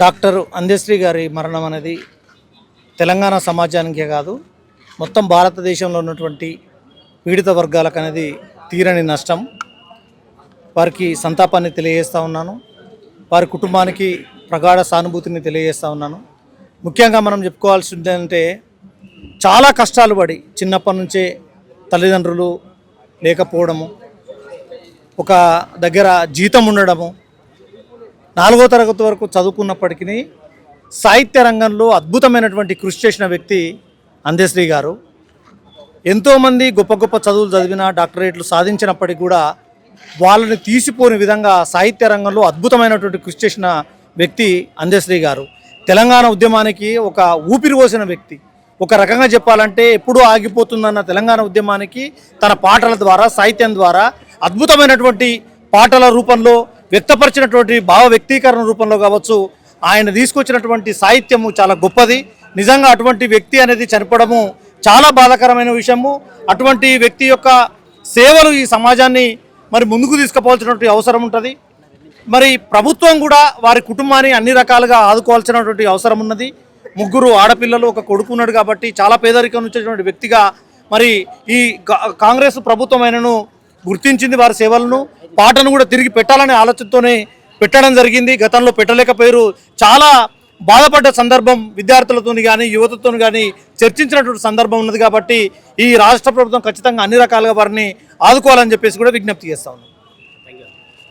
Doctor Andasri గారి మరణం అనేది తెలంగాణ సమాజానికే కాదు మొత్తం భారతదేశంలో ఉన్నటువంటి పీడిత వర్గాలకు అనేది తీరని నష్టం. వారికి సంతాపాన్ని తెలియజేస్తూ ఉన్నాను. వారి కుటుంబానికి ప్రగాఢ సానుభూతిని తెలియజేస్తూ ఉన్నాను. ముఖ్యంగా మనం చెప్పుకోవాల్సి ఉందంటే చాలా కష్టాలు పడి చిన్నప్పటి నుంచే తల్లిదండ్రులు లేకపోవడము ఒక దగ్గర జీతం ఉండడము నాలుగో తరగతి వరకు చదువుకున్నప్పటికీ సాహిత్య రంగంలో అద్భుతమైనటువంటి కృషి చేసిన వ్యక్తి అందశ్రీ గారు. ఎంతోమంది గొప్ప గొప్ప చదువులు చదివిన డాక్టరేట్లు సాధించినప్పటికీ కూడా వాళ్ళని తీసిపోని విధంగా సాహిత్య రంగంలో అద్భుతమైనటువంటి కృషి చేసిన వ్యక్తి అందశ్రీ గారు. తెలంగాణ ఉద్యమానికి ఒక ఊపిరి పోసిన వ్యక్తి. ఒక రకంగా చెప్పాలంటే ఎప్పుడూ ఆగిపోతుందన్న తెలంగాణ ఉద్యమానికి తన పాటల ద్వారా సాహిత్యం ద్వారా అద్భుతమైనటువంటి పాటల రూపంలో వ్యక్తపరిచినటువంటి భావ వ్యక్తీకరణ రూపంలో కావచ్చు ఆయన తీసుకొచ్చినటువంటి సాహిత్యము చాలా గొప్పది. నిజంగా అటువంటి వ్యక్తి అనేది చనిపోవడము చాలా బాధాకరమైన విషయము. అటువంటి వ్యక్తి యొక్క సేవలు ఈ సమాజాన్ని మరి ముందుకు తీసుకుపోవాల్సినటువంటి అవసరం ఉంటుంది. మరి ప్రభుత్వం కూడా వారి కుటుంబాన్ని అన్ని రకాలుగా ఆదుకోవాల్సినటువంటి అవసరం ఉన్నది. ముగ్గురు ఆడపిల్లలు ఒక కొడుకు ఉన్నాడు కాబట్టి చాలా పేదరికం నుంచేటువంటి వ్యక్తిగా మరి ఈ కాంగ్రెస్ ప్రభుత్వం ఆయనను గుర్తించింది వారి సేవలను. పాటను కూడా తిరిగి పెట్టాలనే ఆలోచనతోనే పెట్టడం జరిగింది. గతంలో పెట్టలేకపోయారు. చాలా బాధపడ్డ సందర్భం విద్యార్థులతో కానీ యువతతో కానీ చర్చించినటువంటి సందర్భం ఉన్నది కాబట్టి ఈ రాష్ట్ర ప్రభుత్వం ఖచ్చితంగా అన్ని రకాలుగా వారిని ఆదుకోవాలని చెప్పేసి కూడా విజ్ఞప్తి చేస్తా ఉన్నాం.